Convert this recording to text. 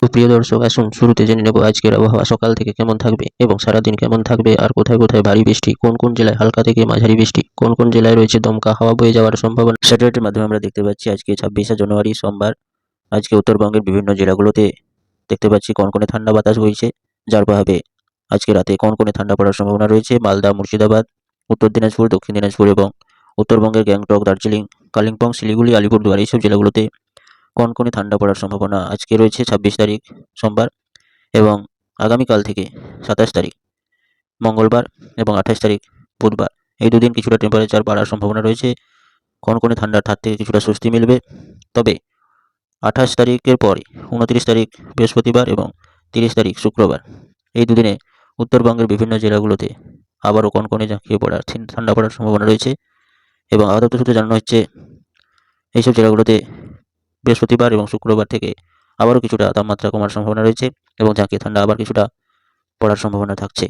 সুপ্রিয় দর্শক, আসুন শুরুতে জেনে নেব আজকের আবহাওয়া, সকাল থেকে কেমন থাকবে এবং সারাদিন কেমন থাকবে আর কোথায় কোথায় ভারী বৃষ্টি, কোন কোন জেলায় হালকা থেকে মাঝারি বৃষ্টি, কোন কোন জেলায় রয়েছে দমকা হাওয়া বয়ে যাওয়ার সম্ভাবনা স্যাটেলাইটের মাধ্যমে আমরা দেখতে পাচ্ছি আজকে ছাব্বিশে জানুয়ারি সোমবার, আজকে উত্তরবঙ্গের বিভিন্ন জেলাগুলোতে দেখতে পাচ্ছি কোন কনকনে ঠান্ডা বাতাস বইছে, যার প্রভাবে আজকে রাতে কোন কনকনে ঠান্ডা পড়ার সম্ভাবনা রয়েছে, মালদা, মুর্শিদাবাদ, উত্তর দিনাজপুর, দক্ষিণ দিনাজপুর এবং উত্তরবঙ্গের গ্যাংটক, দার্জিলিং, কালিম্পং, শিলিগুড়ি, আলিপুরদুয়ার, এইসব জেলাগুলোতে কনকনে ঠান্ডা পড়ার সম্ভাবনা আজকে রয়েছে ছাব্বিশ তারিখ সোমবার এবং আগামীকাল থেকে সাতাশ তারিখ, মঙ্গলবার এবং আঠাশ তারিখ বুধবার। এই দুদিন কিছুটা টেম্পারেচার বাড়ার সম্ভাবনা রয়েছে। কনকনে ঠান্ডার হাত থেকে কিছুটা স্বস্তি মিলবে। তবে আঠাশ তারিখের পরে উনত্রিশ তারিখ বৃহস্পতিবার এবং তিরিশ তারিখ শুক্রবার। এই দুদিনে উত্তরবঙ্গের বিভিন্ন জেলাগুলোতে আবারও কনকনে ঝাঁকিয়ে পড়ার ঠান্ডা পড়ার সম্ভাবনা রয়েছে এবং আপাতত সূত্রে জানানো হচ্ছে, এইসব জেলাগুলোতে বৃহস্পতিবার এবং শুক্রবার থেকে আবারও কিছুটা তাপমাত্রা কমার সম্ভাবনা রয়েছে এবং ঝাঁকিয়ে ঠান্ডা আবার কিছুটা পড়ার সম্ভাবনা থাকছে।